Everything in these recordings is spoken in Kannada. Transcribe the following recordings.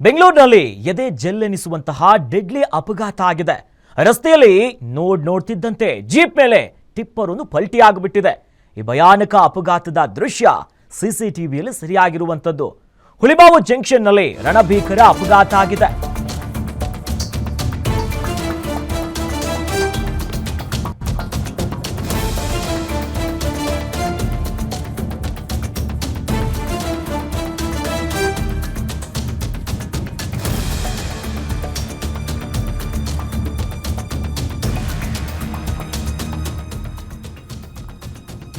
ಬೆಂಗಳೂರಿನಲ್ಲಿ ಎದೆ ಜಲ್ಲೆನಿಸುವಂತಹ ಡೆಡ್ಲಿ ಅಪಘಾತ ಆಗಿದೆ. ರಸ್ತೆಯಲ್ಲಿ ನೋಡ್ ನೋಡ್ತಿದ್ದಂತೆ ಜೀಪ್ ಮೇಲೆ ಟಿಪ್ಪರೊಂದು ಪಲ್ಟಿ ಆಗಿಬಿಟ್ಟಿದೆ ಈ ಭಯಾನಕ ಅಪಘಾತದ ದೃಶ್ಯ ಸಿಸಿಟಿವಿಯಲ್ಲಿ ಸರಿಯಾಗಿರುವಂಥದ್ದು. ಹುಲಿಬಾವು ಜಂಕ್ಷನ್ನಲ್ಲಿ ರಣಭೀಕರ ಅಪಘಾತ ಆಗಿದೆ.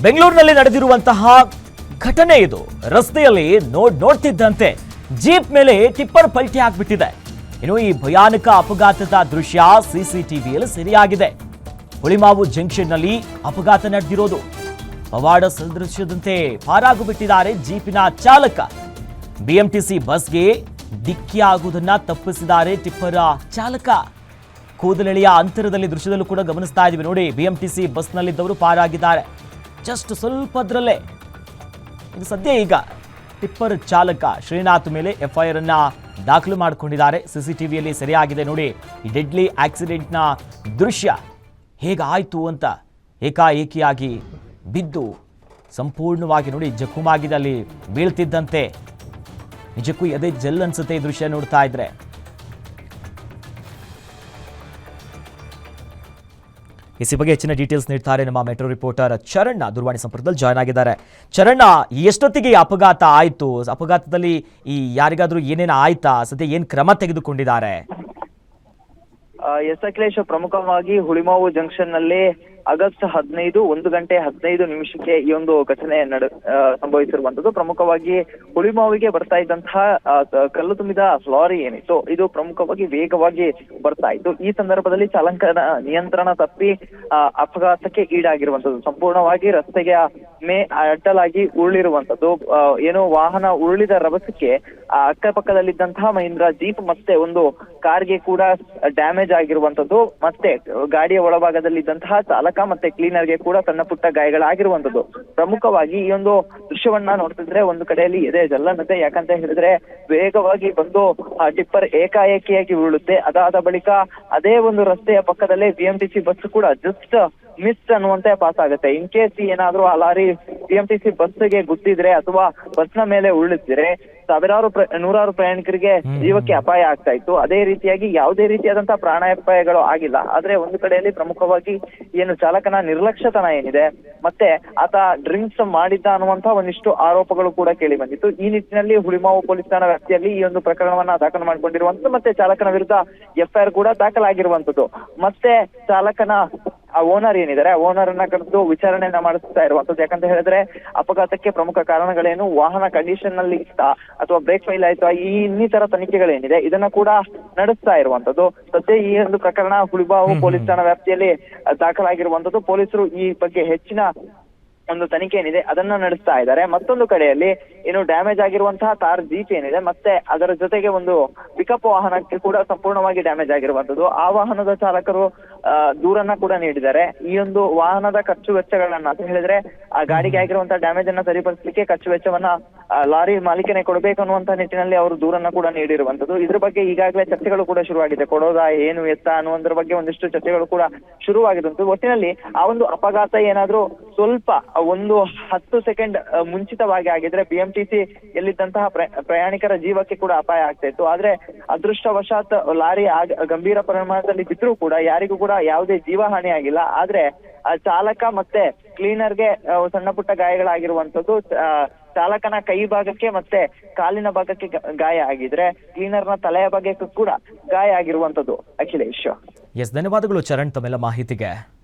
ಬೆಂಗಳೂರಿನಲ್ಲಿ ನಡೆದಿರುವಂತಹ ಘಟನೆ ಇದು. ರಸ್ತೆಯಲ್ಲಿ ನೋಡ್ ನೋಡ್ತಿದ್ದಂತೆ ಜೀಪ್ ಮೇಲೆ ಟಿಪ್ಪರ್ ಪಲ್ಟಿ ಆಗ್ಬಿಟ್ಟಿದೆ. ಇನ್ನು ಈ ಭಯಾನಕ ಅಪಘಾತದ ದೃಶ್ಯ ಸಿಸಿಟಿವಿಯಲ್ಲಿ ಸೆರೆಯಾಗಿದೆ. ಹುಳಿಮಾವು ಜಂಕ್ಷನ್ನಲ್ಲಿ ಅಪಘಾತ ನಡೆದಿರೋದು. ಪವಾಡ ಸದೃಶ್ಯದಂತೆ ಪಾರಾಗು ಬಿಟ್ಟಿದ್ದಾರೆ ಜೀಪಿನ ಚಾಲಕ. ಬಿಎಂಟಿಸಿ ಬಸ್ಗೆ ಡಿಕ್ಕಿ ಆಗುವುದನ್ನ ತಪ್ಪಿಸಿದ್ದಾರೆ ಟಿಪ್ಪರ ಚಾಲಕ. ಕೂದಲೆಳೆಯ ಅಂತರದಲ್ಲಿ ದೃಶ್ಯದಲ್ಲೂ ಕೂಡ ಗಮನಿಸ್ತಾ ಇದ್ದೀವಿ. ನೋಡಿ, ಬಿಎಂಟಿಸಿ ಬಸ್ನಲ್ಲಿದ್ದವರು ಪಾರಾಗಿದ್ದಾರೆ. ಜಸ್ಟ್ ಸ್ವಲ್ಪದ್ರಲ್ಲೇ. ಇದು ಸದ್ಯ ಈಗ ಟಿಪ್ಪರ್ ಚಾಲಕ ಶ್ರೀನಾಥ್ ಮೇಲೆ ಎಫ್ಐಆರ್ ಅನ್ನ ದಾಖಲು ಮಾಡಿಕೊಂಡಿದ್ದಾರೆ. ಸಿಸಿಟಿವಿಯಲ್ಲಿ ಸರಿಯಾಗಿದೆ ನೋಡಿ, ಈ ಡೆಡ್ಲಿ ಆಕ್ಸಿಡೆಂಟ್ನ ದೃಶ್ಯ ಹೇಗಾಯಿತು ಅಂತ ಏಕಾಏಕಿಯಾಗಿ ಬಿದ್ದು ಸಂಪೂರ್ಣವಾಗಿ ನೋಡಿ ಜಖುಮಾಗಿದೆ ಬೀಳ್ತಿದ್ದಂತೆ. ನಿಜಕ್ಕೂ ಎದೆ ಜಲ್ ಅನ್ಸುತ್ತೆ ಈ ದೃಶ್ಯ ನೋಡ್ತಾ ಇದ್ರೆ. ಇಸಿ ಬಗ್ಗೆ ಹೆಚ್ಚಿನ ಡೀಟೇಲ್ಸ್ ನೀಡ್ತಾರೆ ನಮ್ಮ ಮೆಟ್ರೋ ರಿಪೋರ್ಟರ್ ಚರಣ್ಣ ದೂರವಾಣಿ ಸಂಪರ್ಕದಲ್ಲಿ ಜಾಯ್ನ್ ಆಗಿದ್ದಾರೆ. ಚರಣ್ಣ, ಎಷ್ಟೊತ್ತಿಗೆ ಈ ಅಪಘಾತ ಆಯಿತು? ಅಪಘಾತದಲ್ಲಿ ಈ ಯಾರಿಗಾದ್ರೂ ಏನೇನು ಆಯ್ತಾ? ಸದ್ಯ ಏನ್ ಕ್ರಮ ತೆಗೆದುಕೊಂಡಿದ್ದಾರೆ? ಎಸ್ ಅಖಿಲೇಶ್ ಪ್ರಮುಖವಾಗಿ ಹುಳಿಮಾವು ಜಂಕ್ಷನ್ನಲ್ಲಿ ಆಗಸ್ಟ್ ಹದಿನೈದು, ಒಂದು ಗಂಟೆ ಹದಿನೈದು ನಿಮಿಷಕ್ಕೆ ಈ ಒಂದು ಘಟನೆ ನಡ ಸಂಭವಿಸಿರುವಂತದ್ದು ಪ್ರಮುಖವಾಗಿ ಹುಳಿಮಾವಿಗೆ ಬರ್ತಾ ಇದ್ದಂತಹ ಕಲ್ಲು ತುಂಬಿದ ಲಾರಿ ಏನಿತ್ತು, ಇದು ಪ್ರಮುಖವಾಗಿ ವೇಗವಾಗಿ ಬರ್ತಾ ಇತ್ತು. ಈ ಸಂದರ್ಭದಲ್ಲಿ ಚಾಲಕನ ನಿಯಂತ್ರಣ ತಪ್ಪಿ ಅಪಘಾತಕ್ಕೆ ಈಡಾಗಿರುವಂತದ್ದು ಸಂಪೂರ್ಣವಾಗಿ ರಸ್ತೆಗೆ ಮೇ, ಅಡ್ಡಲಾಗಿ ಉರುಳಿರುವಂತದ್ದು ಏನು ವಾಹನ ಉರುಳಿದ ರಭಸಕ್ಕೆ ಅಕ್ಕಪಕ್ಕದಲ್ಲಿದ್ದಂತಹ ಮಹೀಂದ್ರ ಜೀಪ್ ಮತ್ತೆ ಒಂದು ಕಾರ್ಗೆ ಕೂಡ ಡ್ಯಾಮೇಜ್ ಆಗಿರುವಂತದ್ದು ಮತ್ತೆ ಗಾಡಿಯ ಒಳಭಾಗದಲ್ಲಿದ್ದಂತಹ ಚಾಲಕ ಮತ್ತೆ ಕ್ಲೀನರ್ಗೆ ಕೂಡ ಸಣ್ಣ ಪುಟ್ಟ ಗಾಯಗಳಾಗಿರುವಂತದ್ದು ಪ್ರಮುಖವಾಗಿ ಈ ಒಂದು ದೃಶ್ಯವನ್ನ ನೋಡ್ತಿದ್ರೆ ಒಂದು ಕಡೆಯಲ್ಲಿ ಎದೆ ಜಲ್ಲನತೆ. ಯಾಕಂತ ಹೇಳಿದ್ರೆ ವೇಗವಾಗಿ ಬಂದು ಟಿಪ್ಪರ್ ಏಕಾಏಕಿಯಾಗಿ ಉರುಳುತ್ತೆ ಅದಾದ ಬಳಿಕ ಅದೇ ಒಂದು ರಸ್ತೆಯ ಪಕ್ಕದಲ್ಲೇ ಬಿಎಂಟಿಸಿ ಬಸ್ ಕೂಡ ಜಸ್ಟ್ ಮಿಸ್ ಅನ್ನುವಂತೆ ಪಾಸ್ ಆಗುತ್ತೆ. ಇನ್ ಕೇಸ್ ಏನಾದ್ರೂ ಆ ಲಾರಿ ಬಿಎಂಟಿಸಿ ಬಸ್ಗೆ ಗುದ್ದಿದ್ರೆ ಅಥವಾ ಬಸ್ನ ಮೇಲೆ ಉರುಳಿದ್ರೆ ಸಾವಿರಾರು ಪ್ರ- ನೂರಾರು ಪ್ರಯಾಣಿಕರಿಗೆ ಜೀವಕ್ಕೆ ಅಪಾಯ ಆಗ್ತಾ ಇತ್ತು. ಅದೇ ರೀತಿಯಾಗಿ ಯಾವುದೇ ರೀತಿಯಾದಂತಹ ಪ್ರಾಣಾಪಾಯಗಳು ಆಗಿಲ್ಲ. ಆದ್ರೆ ಒಂದು ಕಡೆಯಲ್ಲಿ ಪ್ರಮುಖವಾಗಿ ಏನು ಚಾಲಕನ ನಿರ್ಲಕ್ಷ್ಯತನ ಏನಿದೆ ಮತ್ತೆ ಆತ ಡ್ರಿಂಕ್ಸ್ ಮಾಡಿದ್ದ ಅನ್ನುವಂತಹ ಒಂದಿಷ್ಟು ಆರೋಪಗಳು ಕೂಡ ಕೇಳಿ ಬಂದಿತ್ತು. ಈ ನಿಟ್ಟಿನಲ್ಲಿ ಹುಳಿಮಾವು ಪೊಲೀಸ್ ಠಾಣಾ ವ್ಯಾಪ್ತಿಯಲ್ಲಿ ಈ ಒಂದು ಪ್ರಕರಣವನ್ನ ದಾಖಲು ಮಾಡಿಕೊಂಡಿರುವಂತದ್ದು ಮತ್ತೆ ಚಾಲಕನ ವಿರುದ್ಧ ಎಫ್ಐಆರ್ ಕೂಡ ದಾಖಲಾಗಿರುವಂತದ್ದು. ಮತ್ತೆ ಚಾಲಕನ ಆ ಓನರ್ ಏನಿದ್ದಾರೆ ಓನರ್ ಅನ್ನ ಕರೆದು ವಿಚಾರಣೆಯನ್ನ ಮಾಡಿಸ್ತಾ ಇರುವಂತದ್ದು ಯಾಕಂತ ಹೇಳಿದ್ರೆ ಅಪಘಾತಕ್ಕೆ ಪ್ರಮುಖ ಕಾರಣಗಳೇನು? ವಾಹನ ಕಂಡೀಷನ್ನಲ್ಲಿ ಇತ್ತಾ ಅಥವಾ ಬ್ರೇಕ್ ಫೈಲ್ ಆಯ್ತಾ? ಈ ಇನ್ನಿತರ ತನಿಖೆಗಳೇನಿದೆ? ಇದನ್ನ ಕೂಡ ನಡೆಸ್ತಾ ಇರುವಂತದ್ದು ಸದ್ಯ ಈ ಒಂದು ಪ್ರಕರಣ ಹುಳಿಬಾವು ಪೊಲೀಸ್ ಠಾಣಾ ವ್ಯಾಪ್ತಿಯಲ್ಲಿ ದಾಖಲಾಗಿರುವಂತದ್ದು ಪೊಲೀಸರು ಈ ಬಗ್ಗೆ ಹೆಚ್ಚಿನ ಒಂದು ತನಿಖೆ ಏನಿದೆ ಅದನ್ನ ನಡೆಸ್ತಾ ಇದ್ದಾರೆ. ಮತ್ತೊಂದು ಕಡೆಯಲ್ಲಿ ಏನು ಡ್ಯಾಮೇಜ್ ಆಗಿರುವಂತಹ ಕಾರ್ ಜೀಪ್ ಏನಿದೆ ಮತ್ತೆ ಅದರ ಜೊತೆಗೆ ಒಂದು ಪಿಕಪ್ ವಾಹನಕ್ಕೆ ಕೂಡ ಸಂಪೂರ್ಣವಾಗಿ ಡ್ಯಾಮೇಜ್ ಆಗಿರುವಂತದ್ದು ಆ ವಾಹನದ ಚಾಲಕರು ದೂರನ್ನ ಕೂಡ ನೀಡಿದ್ದಾರೆ. ಈ ಒಂದು ವಾಹನದ ಖರ್ಚು ವೆಚ್ಚಗಳನ್ನ ಅಂತ ಹೇಳಿದ್ರೆ ಆ ಗಾಡಿಗೆ ಆಗಿರುವಂತಹ ಡ್ಯಾಮೇಜ್ ಅನ್ನ ಸರಿಪಡಿಸಲಿಕ್ಕೆ ಖರ್ಚು ವೆಚ್ಚವನ್ನ ಲಾರಿ ಮಾಲೀಕನೇ ಕೊಡಬೇಕು ಅನ್ನುವಂತ ನಿಟ್ಟಿನಲ್ಲಿ ಅವರು ದೂರನ್ನ ಕೂಡ ನೀಡಿರುವಂತದ್ದು ಇದ್ರ ಬಗ್ಗೆ ಈಗಾಗಲೇ ಚರ್ಚೆಗಳು ಕೂಡ ಶುರುವಾಗಿದೆ. ಕೊಡೋದಾ, ಏನು ಎತ್ತ ಅನ್ನುವುದ್ರ ಬಗ್ಗೆ ಒಂದಿಷ್ಟು ಚರ್ಚೆಗಳು ಕೂಡ ಶುರುವಾಗಿದಂತು ಒಟ್ಟಿನಲ್ಲಿ ಆ ಒಂದು ಅಪಘಾತ ಏನಾದ್ರೂ ಸ್ವಲ್ಪ ಒಂದು ಹತ್ತು ಸೆಕೆಂಡ್ ಮುಂಚಿತವಾಗಿ ಆಗಿದ್ರೆ ಬಿಎಂಟಿಸಿ ಎಲ್ಲಿದ್ದಂತಹ ಪ್ರ- ಪ್ರಯಾಣಿಕರ ಜೀವಕ್ಕೆ ಕೂಡ ಅಪಾಯ ಆಗ್ತಾ ಇತ್ತು. ಆದ್ರೆ ಅದೃಷ್ಟವಶಾತ್ ಲಾರಿ ಗಂಭೀರ ಪ್ರಮಾಣದಲ್ಲಿ ಬಿದ್ರೂ ಕೂಡ ಯಾರಿಗೂ ಕೂಡ ಯಾವುದೇ ಜೀವಹಾನಿ ಆಗಿಲ್ಲ. ಆದ್ರೆ ಚಾಲಕ ಮತ್ತೆ ಕ್ಲೀನರ್ಗೆ ಸಣ್ಣ ಪುಟ್ಟ ಗಾಯಗಳಾಗಿರುವಂತದ್ದು ಚಾಲಕನ ಕೈ ಭಾಗಕ್ಕೆ ಮತ್ತೆ ಕಾಲಿನ ಭಾಗಕ್ಕೆ ಗಾಯ ಆಗಿದ್ರೆ ಕ್ಲೀನರ್ನ ತಲೆಯ ಭಾಗಕ್ಕೂ ಕೂಡ ಗಾಯ ಆಗಿರುವಂತದ್ದು ಅಖಿಲೇಶ್. ಎಸ್ ಧನ್ಯವಾದಗಳು ಚರಣ್ ತಮ್ಮೆಲ್ಲ ಮಾಹಿತಿಗೆ.